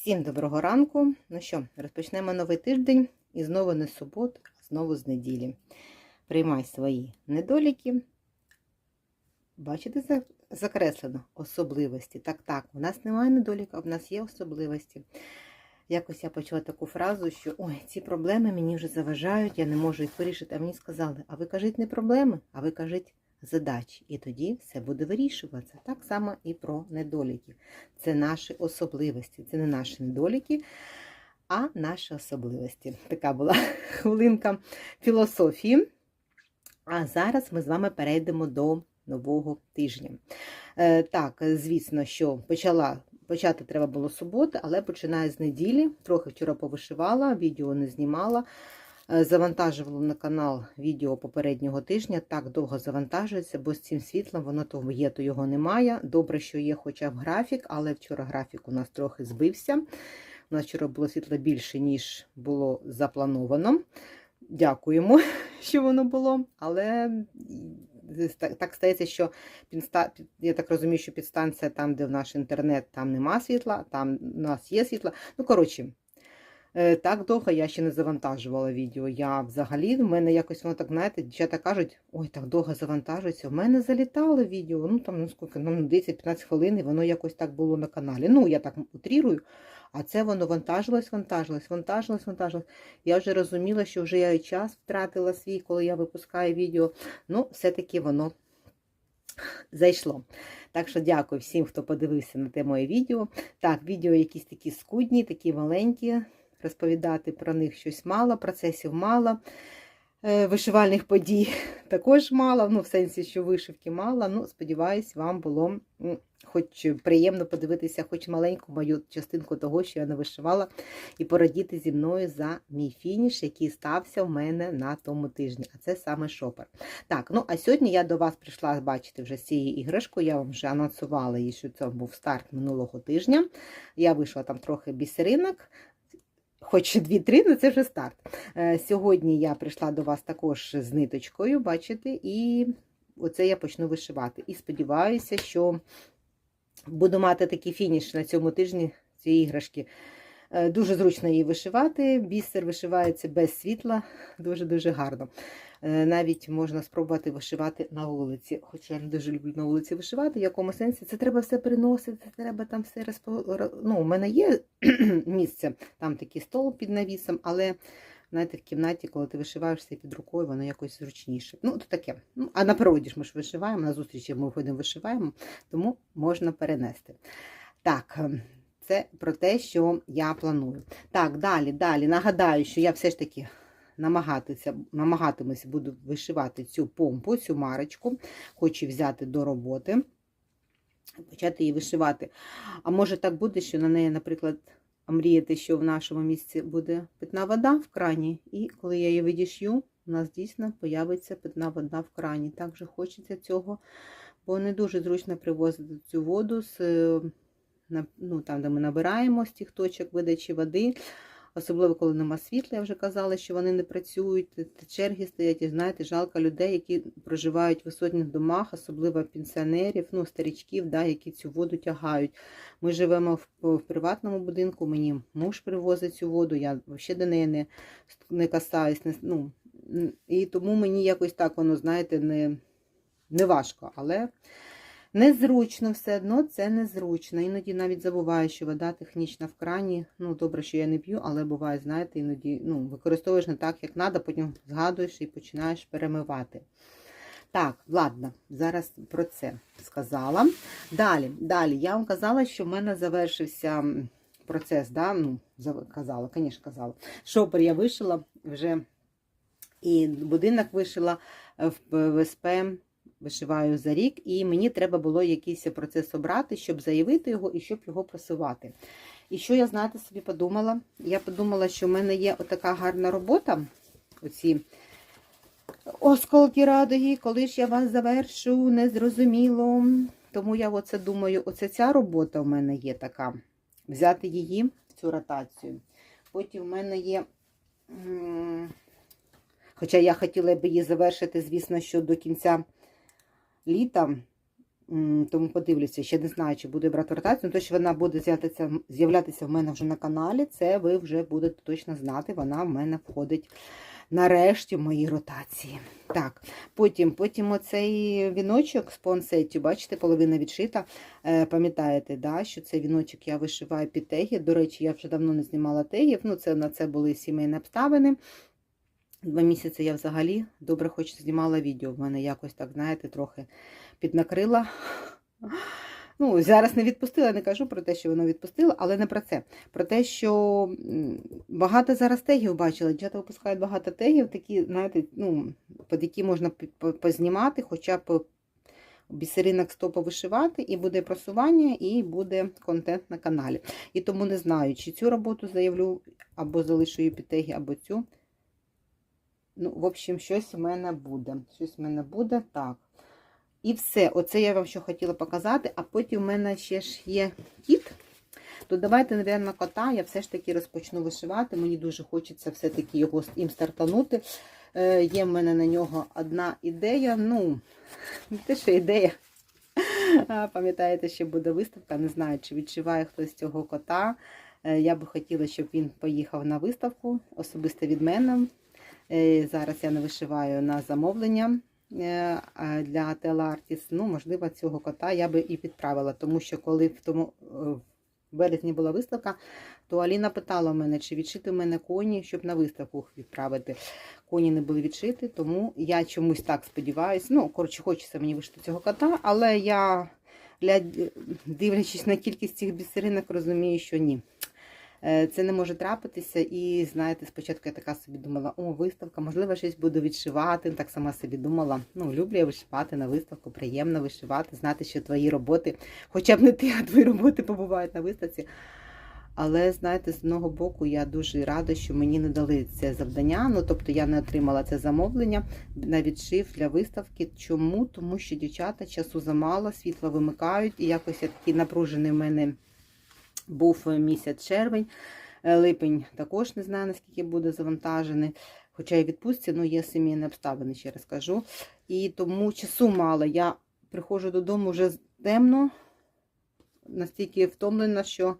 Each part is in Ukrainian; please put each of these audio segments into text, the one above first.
Всім доброго ранку. Ну що, розпочнемо новий тиждень і знову не з суботи, а знову з неділі. Приймай свої недоліки. Бачите, за- закреслено особливості. Так, так, у нас немає недоліка, а в нас є особливості. Якось я почула таку фразу, що ой, ці проблеми мені вже заважають, я не можу їх вирішити. А мені сказали, а ви кажіть не проблеми, а ви кажіть задачі. І тоді все буде вирішуватися. Так само і про недоліки. Це наші особливості, це не наші недоліки, а наші особливості. Така була хвилинка філософії. А зараз ми з вами перейдемо до нового тижня. Е, так, звісно, що почала. Почати треба було суботи, але починаю з неділі. Трохи вчора повишивала, відео не знімала. Е, Завантажувала на канал відео попереднього тижня. Так довго завантажується, бо з цим світлом воно то є, то його немає. Добре, що є хоча б графік, але вчора графік у нас трохи збився. У нас вчора було світло більше, ніж було заплановано. Дякуємо, що воно було. Але так стається, що я так розумію, що підстанція там, де в наш інтернет, там нема світла, там у нас є світло. Ну, коротше, Так довго я ще не завантажувала відео. Я взагалі, в мене якось воно так, знаєте, дівчата кажуть, ой, так довго завантажується. У мене залітало відео, ну там ну, скільки, ну, 10-15 хвилин, і воно якось так було на каналі. Ну, я так утрірую, а це воно вантажилось, вантажилось, вантажилось, вантажилось. Я вже розуміла, що вже я і час втратила свій, коли я випускаю відео. Ну, все-таки воно зайшло. Так що дякую всім, хто подивився на те моє відео. Так, відео якісь такі скудні, такі маленькі розповідати про них щось мало, процесів мало, е, вишивальних подій також мало, ну, в сенсі, що вишивки мало. Ну, сподіваюсь, вам було хоч приємно подивитися, хоч маленьку мою частинку того, що я не вишивала, і порадіти зі мною за мій фініш, який стався в мене на тому тижні. А це саме шопер. Так, ну а сьогодні я до вас прийшла бачити вже з цією іграшкою. Я вам вже анонсувала її, що це був старт минулого тижня. Я вийшла там трохи бісеринок хоч дві-три, але це вже старт. Е, Сьогодні я прийшла до вас також з ниточкою, бачите, і оце я почну вишивати. І сподіваюся, що буду мати такий фініш на цьому тижні цієї іграшки. Е, Дуже зручно її вишивати. Бісер вишивається без світла, дуже-дуже гарно. Е, Навіть можна спробувати вишивати на вулиці. Хоча я не дуже люблю на вулиці вишивати, в якому сенсі це треба все приносити, це треба там все розпо... Ну, у мене є місце, там такий стол під навісом, але знаєте, в кімнаті, коли ти вишиваєшся під рукою, воно якось зручніше. Ну, то таке. Ну, а на природі ж ми ж вишиваємо, на зустрічі ми ходимо вишиваємо, тому можна перенести. Так, ем, це про те, що я планую. Так, далі, далі. Нагадаю, що я все ж таки намагатися, намагатимуся буду вишивати цю помпу, цю марочку, хочу взяти до роботи, почати її вишивати. А може так буде, що на неї, наприклад, мріяти, що в нашому місці буде питна вода в крані, і коли я її відішью, у нас дійсно появиться питна вода в крані. Так же хочеться цього, бо не дуже зручно привозити цю воду з е, ну, там, де ми набираємо з тих точок видачі води. Особливо, коли нема світла, я вже казала, що вони не працюють, т- черги стоять, і знаєте, жалко людей, які проживають в висотних домах, особливо пенсіонерів, ну, старічків, да, які цю воду тягають. Ми живемо в, в приватному будинку, мені муж привозить цю воду, я взагалі до неї не, не касаюсь. Не, ну, і тому мені якось так воно, знаєте, не, не важко, але Незручно все одно це незручно. Іноді навіть забуваю, що вода технічна в крані. Ну, добре, що я не п'ю, але буває, знаєте, іноді ну, використовуєш не так, як треба, потім згадуєш і починаєш перемивати. Так, ладно, зараз про це сказала. Далі, далі, я вам казала, що в мене завершився процес, да? ну, казала, звісно, казала. Шопер я вишила вже і будинок вишила е, в ВСП вишиваю за рік, і мені треба було якийсь процес обрати, щоб заявити його і щоб його просувати. І що я, знаєте, собі подумала? Я подумала, що в мене є отака гарна робота. Оці осколки радуги, коли ж я вас завершу, незрозуміло. Тому я оце думаю, оце ця робота в мене є така. Взяти її цю ротацію. Потім в мене є. Хоча я хотіла б її завершити, звісно, що до кінця літа. Тому подивлюся, ще не знаю, чи буде брати ротацію. Ну, то, що вона буде з'являтися, в мене вже на каналі, це ви вже будете точно знати. Вона в мене входить нарешті в мої ротації. Так, потім, потім оцей віночок з понсеttю, бачите, половина відшита. Е, пам'ятаєте, да, що цей віночок я вишиваю під теги. До речі, я вже давно не знімала тегів. Ну, це на це були сімейні обставини. Два місяці я взагалі добре хоч знімала відео. В мене якось так, знаєте, трохи піднакрила. Ну, зараз не відпустила, не кажу про те, що воно відпустило, але не про це. Про те, що багато зараз тегів бачила. Дівчата випускають багато тегів, такі, знаєте, ну, під які можна познімати, хоча б бісеринок стопа вишивати, і буде просування, і буде контент на каналі. І тому не знаю, чи цю роботу заявлю, або залишу її під теги, або цю. Ну, в общем, щось в мене буде. Щось в мене буде так. І все. Оце я вам що хотіла показати. А потім в мене ще ж є кіт. То давайте, напевно, кота я все ж таки розпочну вишивати. Мені дуже хочеться все-таки його їм стартанути. Е, є в мене на нього одна ідея. Ну, те, що ідея. Пам'ятаєте, що буде виставка. Не знаю, чи відчуває хтось цього кота. Е, Я би хотіла, щоб він поїхав на виставку особисто від мене. Е, Зараз я не вишиваю на замовлення е, для Телартіс. Ну, можливо, цього кота я би і підправила, тому що коли в тому е, в березні була виставка, то Аліна питала мене, чи відшити в мене коні, щоб на виставку відправити. Коні не були відшити, тому я чомусь так сподіваюся. Ну, коротше, хочеться мені вишити цього кота, але я, дивлячись на кількість цих бісеринок, розумію, що ні. Е, Це не може трапитися. І знаєте, спочатку я така собі думала, о, виставка, можливо, щось буду відшивати. Так сама собі думала. Ну, люблю я вишивати на виставку, приємно вишивати, знати, що твої роботи, хоча б не ти, а твої роботи побувають на виставці. Але знаєте, з одного боку, я дуже рада, що мені не дали це завдання. Ну, тобто я не отримала це замовлення на відшив для виставки. Чому? Тому що дівчата часу замало, світло вимикають, і якось я такий напружений в мене був місяць червень. Е, Липень також не знаю, наскільки буде завантажений. Хоча і відпустці, ну є сімейні обставини, ще раз кажу. І тому часу мало. Я приходжу додому вже темно, настільки втомлена, що е,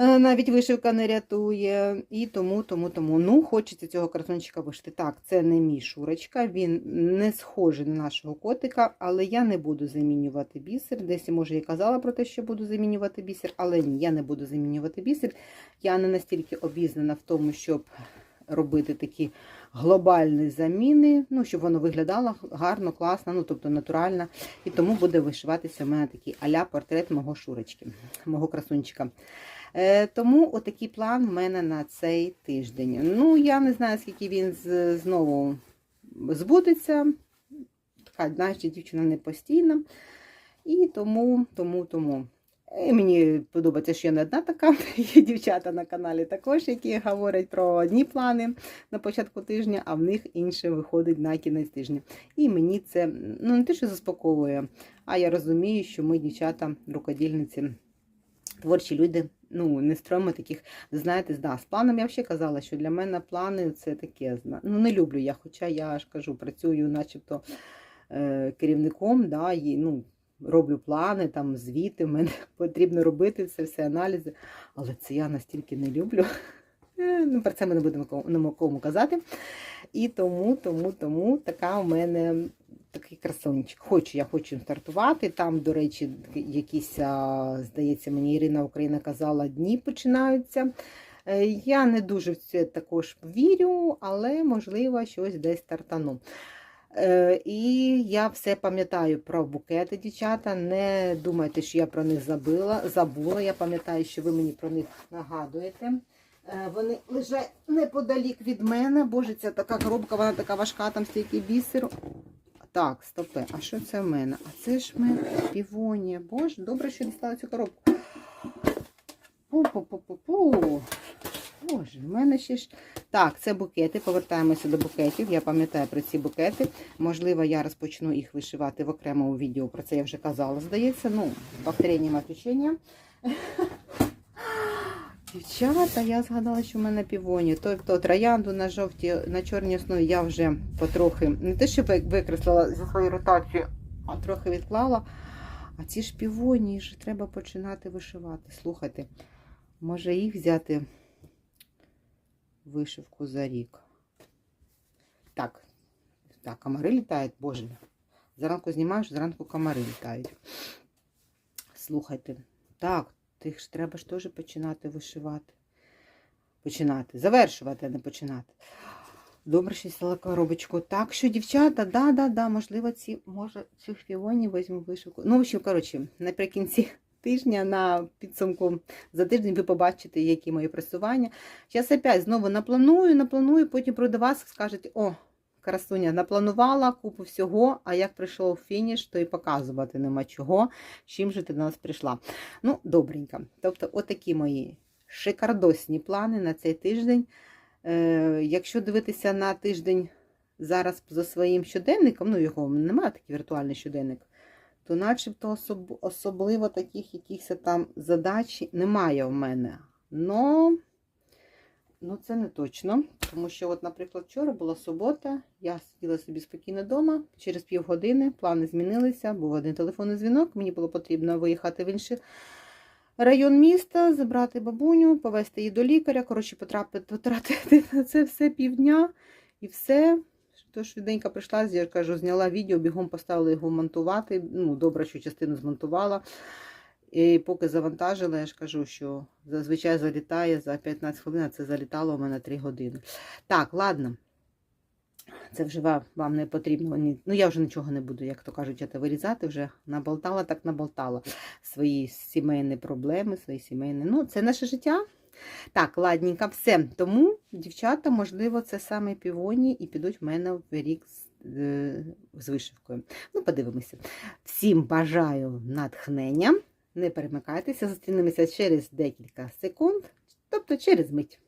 навіть вишивка не рятує. І тому, тому, тому. Ну, хочеться цього красунчика вишити. Так, це не мій шурочка, він не схожий на нашого котика, але я не буду замінювати бісер. Десь, може, я казала про те, що буду замінювати бісер, але ні, я не буду замінювати бісер. Я не настільки обізнана в тому, щоб робити такі глобальні заміни, ну, щоб воно виглядало гарно, класно, ну, тобто натурально. І тому буде вишиватися в мене такий аля портрет мого шурочки, мого красунчика. Е, тому отакий план в мене на цей тиждень. Ну, я не знаю, скільки він знову збудеться. Така, знаєш, дівчина не постійна. І тому, тому, тому. І мені подобається, що я не одна така. Є дівчата на каналі також, які говорять про одні плани на початку тижня, а в них інше виходить на кінець тижня. І мені це ну, не те, що заспокоює, а я розумію, що ми, дівчата, рукодільниці, творчі люди, ну, не строїмо таких, знаєте, да, з планом я взагалі казала, що для мене плани це таке. Ну, не люблю я, хоча я ж кажу, працюю начебто е, керівником, да, і, ну, роблю плани, там, звіти, в мене потрібно робити це все аналізи. Але це я настільки не люблю. Е, Ну, про це ми не будемо кому казати. І тому, тому, тому така у мене такий красунчик. Хочу, я хочу стартувати. Там, до речі, якісь, здається, мені Ірина Україна казала, дні починаються. Е, Я не дуже в це також вірю, але можливо щось десь стартану. Е, І я все пам'ятаю про букети, дівчата. Не думайте, що я про них забула. забула. Я пам'ятаю, що ви мені про них нагадуєте. Е, Вони лежать неподалік від мене. Боже, ця така коробка, вона така важка, там стільки бісеру. Так, стопе, а що це в мене? А це ж в мене півонія. Боже, добре, що дістала цю коробку. Пу-пу-пу-пу-пу. Боже, в мене ще ж. Так, це букети. Повертаємося до букетів. Я пам'ятаю про ці букети. Можливо, я розпочну їх вишивати в окремому відео. Про це я вже казала, здається. Ну, повторенням отвечення. Дівчата, я згадала, що в мене півоні. Тобто троянду на жовтій, на чорній основі я вже потрохи, не те, що викреслила зі своєї ротації, а трохи відклала. А ці ж півоні ж треба починати вишивати. Слухайте, може їх взяти вишивку за рік. Так, так, комари літають, боже. Зранку знімаєш, зранку комари літають. Слухайте, так, тих ж треба ж теж починати вишивати. Починати. Завершувати, а не починати. Добре, що сіла коробочку. Так що, дівчата, да, да, да, можливо, ці, може, цих півонів візьму вишивку. Ну, в общем, коротше, наприкінці тижня на підсумку за тиждень ви побачите, які мої просування. Зараз опять знову напланую, напланую, потім пройду вас, скажете, о, красуня, напланувала купу всього, а як прийшов фініш, то і показувати нема чого, чим же ти до нас прийшла. Ну, добренько. Тобто, отакі мої шикардосні плани на цей тиждень. Е, якщо дивитися на тиждень зараз за своїм щоденником, ну його немає такий віртуальний щоденник, то начебто особ, особливо таких якихось там задач немає у мене. Но, ну це не точно. Тому що, от, наприклад, вчора була субота, я сиділа собі спокійно вдома, через півгодини плани змінилися, був один телефонний дзвінок, мені було потрібно виїхати в інший район міста, забрати бабуню, повезти її до лікаря. Коротше, потрапити, потратити на це все півдня і все. То швиденько прийшла, я кажу, зняла відео, бігом поставила його монтувати. Ну, добре, що частину змонтувала. І поки завантажила, я ж кажу, що зазвичай залітає за 15 хвилин, а це залітало у мене 3 години. Так, ладно. Це вже вам, не потрібно. Ну, я вже нічого не буду, як то кажуть, це вирізати. Вже наболтала, так наболтала свої сімейні проблеми, свої сімейні. Ну, це наше життя. Так, ладненько, все. Тому, дівчата, можливо, це саме півоні і підуть в мене в рік з, е, з вишивкою. Ну, подивимося. Всім бажаю натхнення. Не перемикайтеся, зустрінемося через декілька секунд, тобто через мить.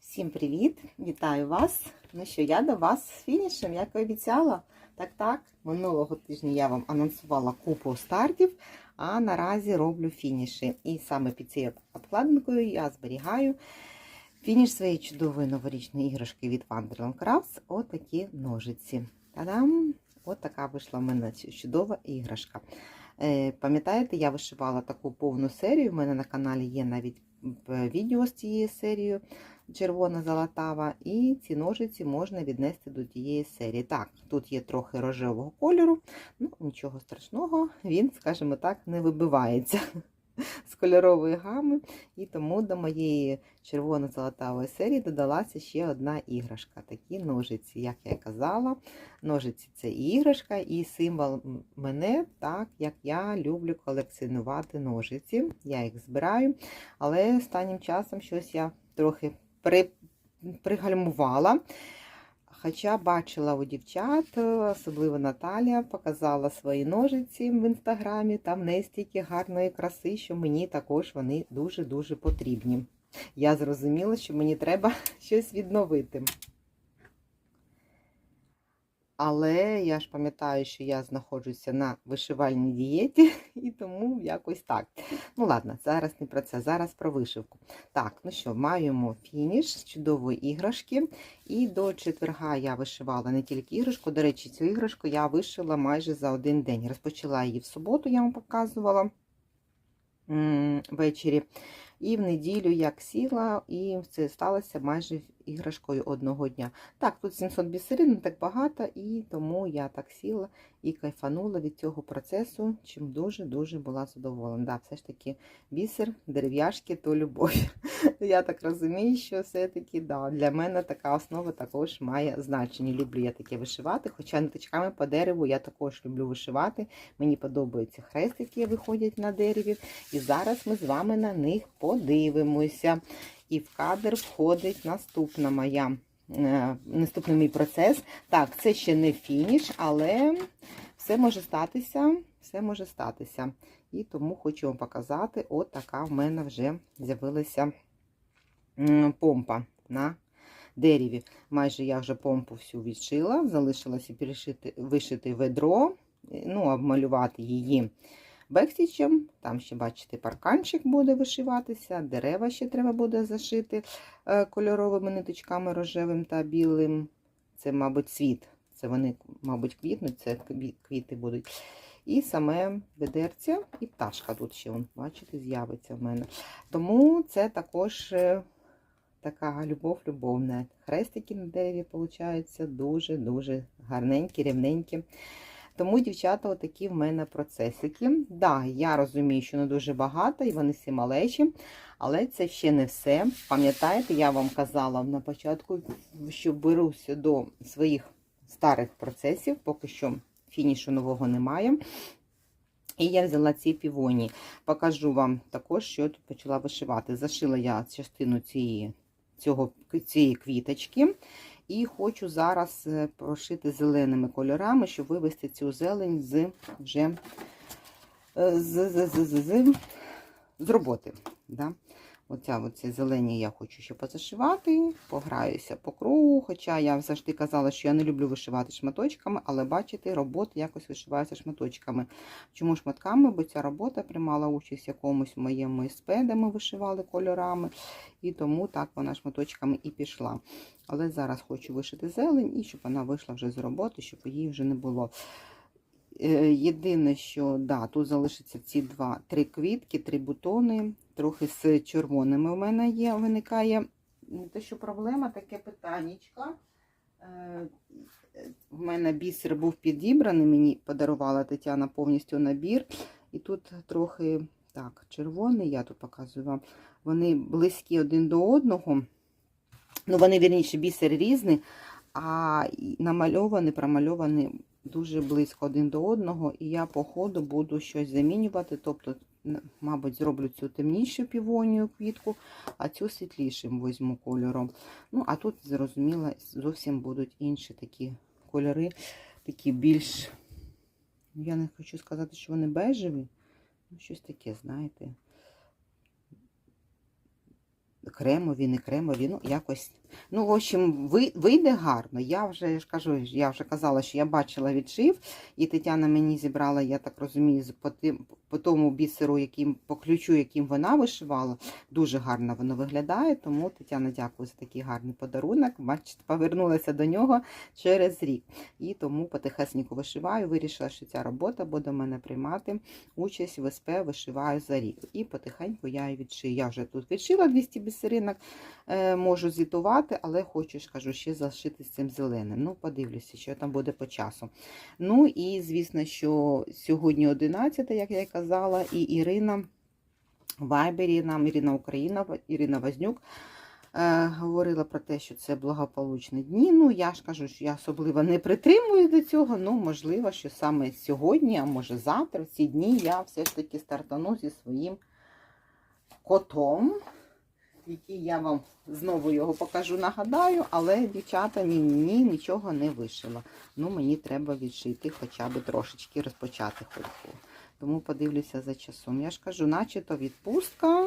Всім привіт! Вітаю вас! Ну що, я до вас з фінішем, як і обіцяла. Так, так, минулого тижня я вам анонсувала купу стартів, а наразі роблю фініші. І саме під цією обкладинкою я зберігаю фініш своєї чудової новорічної іграшки від Wonderland Crafts. Отакі ножиці. Та-дам! От така вийшла в мене чудова іграшка. Е, Пам'ятаєте, я вишивала таку повну серію. У мене на каналі є навіть відео з цією серією червона золотава, і ці ножиці можна віднести до тієї серії. Так, тут є трохи рожевого кольору, ну нічого страшного, він, скажімо так, не вибивається з кольорової гами, і тому до моєї червоно-золотавої серії додалася ще одна іграшка. Такі ножиці, як я і казала, ножиці це іграшка, і символ мене, так як я люблю колекціонувати ножиці. Я їх збираю, але останнім часом щось я трохи при, пригальмувала. Хоча бачила у дівчат, особливо Наталія, показала свої ножиці в інстаграмі. Там не стільки гарної краси, що мені також вони дуже-дуже потрібні. Я зрозуміла, що мені треба щось відновити. Але я ж пам'ятаю, що я знаходжуся на вишивальній дієті, і тому якось так. Ну, ладно, зараз не про це, зараз про вишивку. Так, ну що, маємо фініш з чудової іграшки. І до четверга я вишивала не тільки іграшку. До речі, цю іграшку я вишила майже за один день. Розпочала її в суботу, я вам показувала ввечері. І в неділю як сіла, і це сталося майже іграшкою одного дня. Так, тут 700 бісерин, не так багато, і тому я так сіла і кайфанула від цього процесу, чим дуже-дуже була задоволена. Да, все ж таки бісер, дерев'яшки то любов. Я так розумію, що все-таки да, для мене така основа також має значення. Люблю я таке вишивати, хоча ниточками по дереву я також люблю вишивати. Мені подобаються хрестики, які виходять на дереві. І зараз ми з вами на них подивимося. І в кадр входить наступна моя, е, наступний мій процес. Так, це ще не фініш, але все може статися, все може статися. І тому хочу вам показати, от така в мене вже з'явилася помпа на дереві. Майже я вже помпу всю відшила, залишилося перешити, вишити ведро, ну, обмалювати її бекстічем. Там ще, бачите, парканчик буде вишиватися, дерева ще треба буде зашити е, кольоровими ниточками рожевим та білим. Це, мабуть, цвіт. Це вони, мабуть, квітнуть, це квіти будуть. І саме ведерця, і пташка тут ще, бачите, з'явиться в мене. Тому це також е, така любов любовна. Хрестики на дереві, виходить, дуже-дуже гарненькі, рівненькі. Тому, дівчата, отакі в мене процесики. Да, я розумію, що не дуже багато, і вони всі малечі, але це ще не все. Пам'ятаєте, я вам казала на початку, що беруся до своїх старих процесів, поки що фінішу нового немає. І я взяла ці півоні. Покажу вам також, що я тут почала вишивати. Зашила я частину цієї, цього, цієї квіточки. І хочу зараз е, прошити зеленими кольорами, щоб вивести цю зелень з вже е, з, з, з, з, з, з роботи. Да? Оця, оці зелені я хочу ще позашивати, пограюся по кругу. Хоча я завжди казала, що я не люблю вишивати шматочками, але бачите, робота якось вишивається шматочками. Чому шматками? Бо ця робота приймала участь в якомусь моєму СП, де ми вишивали кольорами, і тому так вона шматочками і пішла. Але зараз хочу вишити зелень і щоб вона вийшла вже з роботи, щоб її вже не було. Е, Єдине, що да, тут залишаться ці два, три квітки, три бутони, трохи з червоними у мене є, виникає. Не те, що проблема, таке питаннячко. Е, В мене бісер був підібраний, мені подарувала Тетяна повністю набір. І тут трохи так, червоний, я тут показую вам. Вони близькі один до одного. Ну, вони, вірніше, бісер різний, а і намальовані, промальовані дуже близько один до одного. І я по ходу буду щось замінювати. Тобто, мабуть, зроблю цю темнішу півонію квітку, а цю світлішим візьму кольором. Ну, а тут, зрозуміло, зовсім будуть інші такі кольори, такі більш. Я не хочу сказати, що вони бежеві. Ну, щось таке, знаєте. Кремові, не кремові, ну якось. Ну, в общем, ви- вийде гарно. Я вже я ж кажу, я вже казала, що я бачила відшив, і Тетяна мені зібрала, я так розумію, по, тим, по тому бісеру, яким, по ключу, яким вона вишивала. Дуже гарно воно виглядає. Тому Тетяна, дякую за такий гарний подарунок. Бачите, повернулася до нього через рік. І тому потихесеньку вишиваю. Вирішила, що ця робота буде мене приймати участь в СП вишиваю за рік. І потихеньку я її відшию. Я вже тут відшила 200 бісеринок, е, можу звітувати, але хочу кажу, ще зашити з цим зеленим. Ну, подивлюся, що там буде по часу. Ну і звісно, що сьогодні 11, як я й казала, і Ірина в Вайбері, нам Ірина Україна, Ірина Вознюк. е, Говорила про те, що це благополучні дні. Ну, я ж кажу, що я особливо не притримуюсь до цього. Ну, можливо, що саме сьогодні, а може завтра, в ці дні я все ж таки стартану зі своїм котом, який я вам знову його покажу, нагадаю, але дівчата ні, ні, ні, нічого не вишила. Ну, мені треба відшити хоча б трошечки розпочати ходьбу. Тому подивлюся за часом. Я ж кажу, наче то відпустка,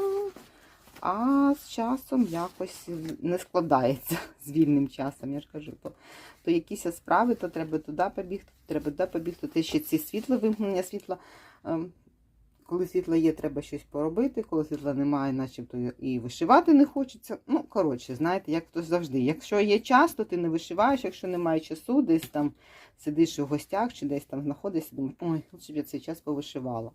а з часом якось не складається з вільним часом. Я ж кажу, то, то якісь справи, то треба туди побігти, треба туди побігти. Те ще ці світло, вимкнення світла. Коли світла є, треба щось поробити, коли світла немає, начебто і вишивати не хочеться. Ну, коротше, знаєте, як то завжди. Якщо є час, то ти не вишиваєш, якщо немає часу, десь там сидиш у гостях чи десь там знаходишся, думаєш, ой, лучше б я цей час повишивала.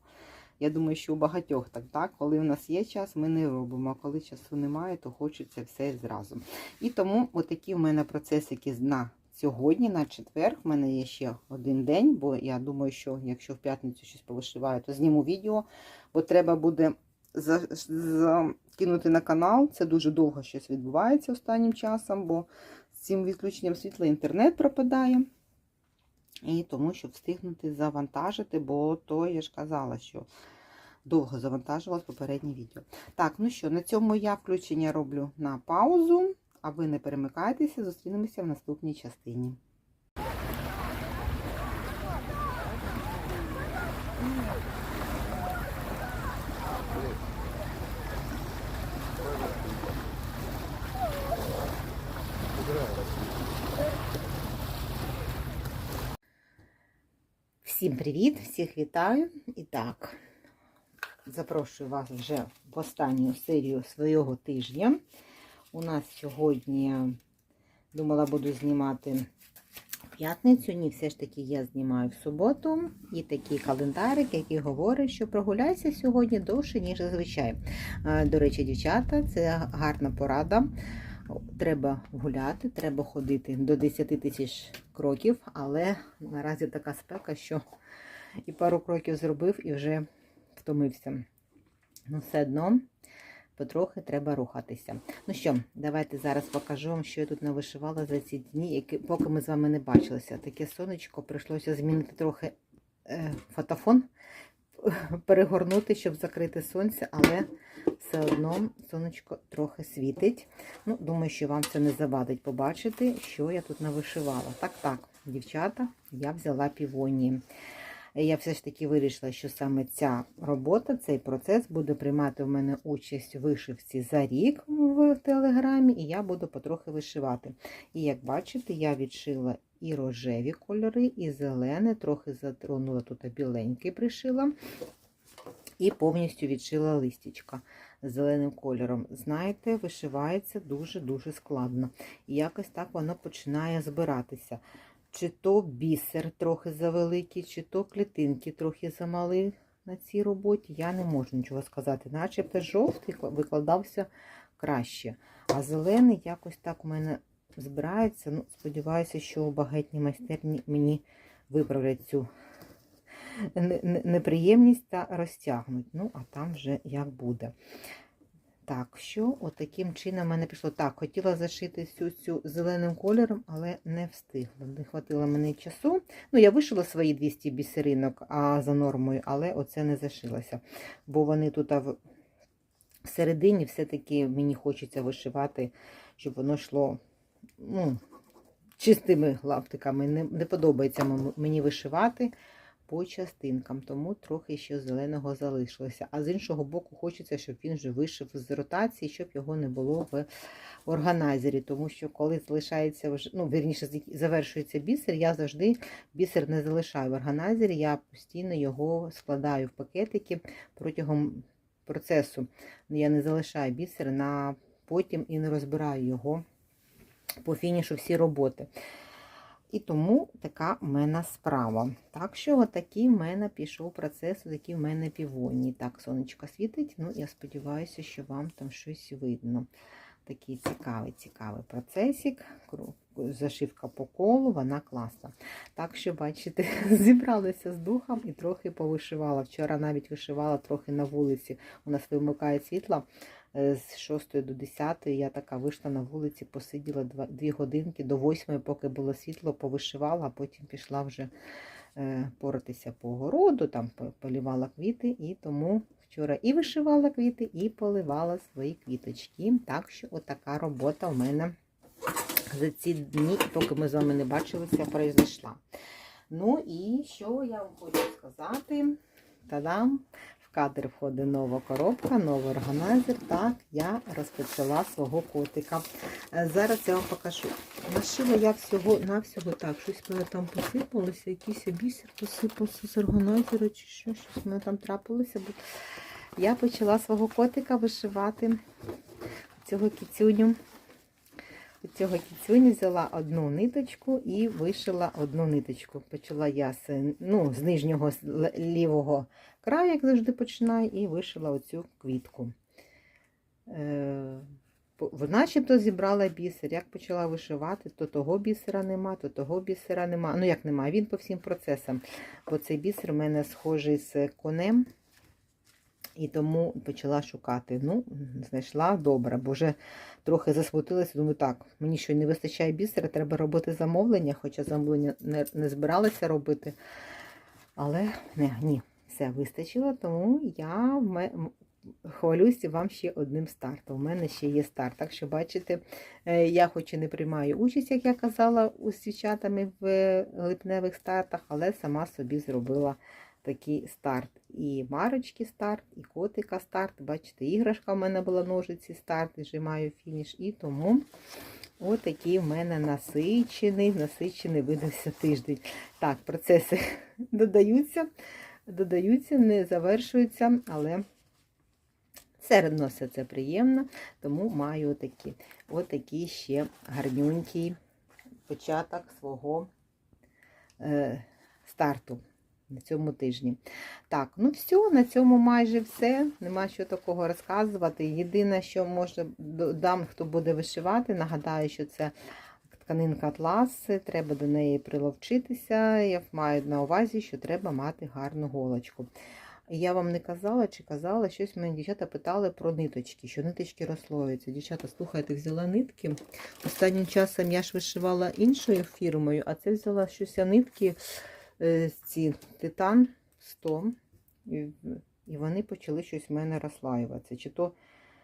Я думаю, що у багатьох так, так, коли в нас є час, ми не робимо, а коли часу немає, то хочеться все зразу. І тому отакі в мене процесики на сьогодні, на четвер, в мене є ще один день, бо я думаю, що якщо в п'ятницю щось повишиваю, то зніму відео, бо треба буде за- закинути на канал. Це дуже довго щось відбувається останнім часом, бо з цим відключенням світла інтернет пропадає. І тому, щоб встигнути завантажити, бо то я ж казала, що довго завантажувалось попереднє відео. Так, ну що, на цьому я включення роблю на паузу, а ви не перемикайтеся, зустрінемося в наступній частині. Всім привіт, всіх вітаю. І так, запрошую вас вже в останню серію свого тижня. У нас сьогодні, думала, буду знімати п'ятницю, ні, все ж таки я знімаю в суботу. І такий календарик, який говорить, що прогуляйся сьогодні довше, ніж зазвичай. Е, До речі, дівчата, це гарна порада. Треба гуляти, треба ходити до 10 тисяч кроків, але наразі така спека, що і пару кроків зробив і вже втомився. Ну, все одно потрохи треба рухатися. Ну що, давайте зараз покажу вам, що я тут навишивала за ці дні, які, поки ми з вами не бачилися. Таке сонечко прийшлося змінити трохи е, фотофон, перегорнути, щоб закрити сонце, але все одно сонечко трохи світить. Ну, Думаю, що вам це не завадить побачити, що я тут навишивала. Так, так, дівчата, я взяла півонії. Я все ж таки вирішила, що саме ця робота, цей процес буде приймати в мене участь у вишивці за рік в телеграмі, і я буду потрохи вишивати. І як бачите, я відшила і рожеві кольори, і зелене, трохи затронула тут біленький пришила, і повністю відшила листячка зеленим кольором. Знаєте, вишивається дуже-дуже складно. І якось так воно починає збиратися чи то бісер трохи завеликий, чи то клітинки трохи замали на цій роботі. Я не можу нічого сказати. Начебто жовтий викладався краще. А зелений якось так у мене збирається. Ну, Сподіваюся, що у майстерні мені виправлять цю неприємність та розтягнуть. Ну, а там вже як буде. Так, що отаким чином в мене пішло. Так, хотіла зашити всю цю зеленим кольором, але не встигла. Не хватило мені часу. Ну, я вишила свої 200 бісеринок а за нормою, але оце не зашилося. Бо вони тут в середині все-таки мені хочеться вишивати, щоб воно йшло ну, чистими лаптиками. Не, не подобається мені вишивати по частинкам, тому трохи ще зеленого залишилося. А з іншого боку, хочеться, щоб він вже вийшов з ротації, щоб його не було в органайзері. Тому що, коли залишається вже, ну, вірніше, завершується бісер, я завжди бісер не залишаю в органайзері, я постійно його складаю в пакетики протягом процесу. Я не залишаю бісер на потім і не розбираю його по фінішу всі роботи. І тому така в мене справа. Так що, отакий в мене пішов процес, такі в мене півонні. Так, сонечко світить. Ну, я сподіваюся, що вам там щось видно. Такий цікавий, цікавий процесик. Зашивка по колу, вона класна. Так що, бачите, зібралася з духом і трохи повишивала. Вчора навіть вишивала трохи на вулиці. У нас вимикає світло. Е, з 6 до 10 я така вийшла на вулиці, посиділа 2 годинки до 8, поки було світло, повишивала, а потім пішла вже е, поратися по городу, там полівала квіти, і тому вчора і вишивала квіти, і поливала свої квіточки. Так що отака робота у мене за ці дні, поки ми з вами не бачилися, пройшла. Ну і що я вам хочу сказати? Та-дам! Кадр входить нова коробка, новий органайзер. Так, я розпочала свого котика. Е, зараз я вам покажу. Нашила я всього-навсього так, щось мене там посипалося, якийсь бісер посипався з органайзера чи що, щось в мене там трапилося. Бо я почала свого котика вишивати цього кіцюню. Від цього кіцюні взяла одну ниточку і вишила одну ниточку. Почала я з, ну, з нижнього лівого краю, як завжди починаю, і вишила оцю квітку. Е, Начебто зібрала бісер. Як почала вишивати, то того бісера нема, то того бісера нема. Ну, як нема, він по всім процесам. Бо цей бісер у мене схожий з конем. І тому почала шукати. Ну, знайшла добре, бо вже трохи засмутилася. Думаю, так, мені що не вистачає бісера, треба робити замовлення, хоча замовлення не, не збиралася робити. Але не, ні, все вистачило, тому я хвалюся вам ще одним стартом. У мене ще є старт. Так що, бачите, е, я хоч і не приймаю участь, як я казала, у дівчатами в липневих стартах, але сама собі зробила такий старт. І марочки старт, і котика старт. Бачите, іграшка в мене була ножиці старт, і вже маю фініш. І тому отакий в мене насичений, насичений видався тиждень. Так, процеси додаються, додаються, не завершуються, але все одно все це приємно, тому маю отакі, отакий ще гарнюнький початок свого е, старту на цьому тижні. Так, ну все, на цьому майже все. Нема що такого розказувати. Єдине, що може дам, хто буде вишивати, нагадаю, що це тканинка атлас, треба до неї приловчитися. Я маю на увазі, що треба мати гарну голочку. Я вам не казала чи казала, щось мені дівчата питали про ниточки, що ниточки розслоюються. Дівчата, слухайте, взяла нитки. Останнім часом я ж вишивала іншою фірмою, а це взяла щось я нитки ці титан 100, і, і вони почали щось в мене розслаюватися. Чи то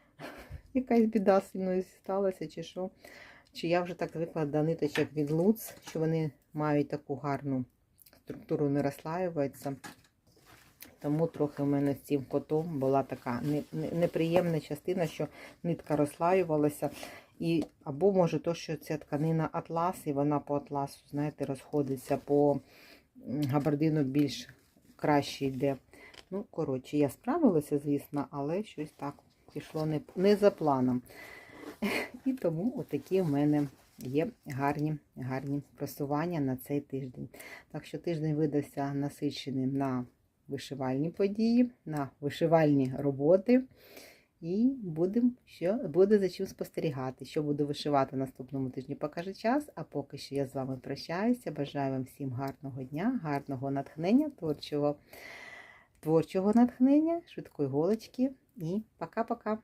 якась біда зі мною сталася, чи що. Чи я вже так звикла до ниточок від Луц, що вони мають таку гарну структуру, не розслаюються. Тому трохи в мене з цим котом була така не- не- неприємна частина, що нитка розслаювалася. І, або може то, що ця тканина атлас, і вона по атласу, знаєте, розходиться по габардину більш краще йде. Ну, коротше, я справилася, звісно, але щось так пішло не, не за планом. І тому отакі в мене є гарні, гарні просування на цей тиждень. Так що тиждень видався насиченим на вишивальні події, на вишивальні роботи. І будем, що, буде за чим спостерігати. Що буду вишивати наступному тижні, покаже час. А поки що я з вами прощаюся. Бажаю вам всім гарного дня, гарного натхнення, творчого, творчого натхнення, швидкої голочки. І пока-пока.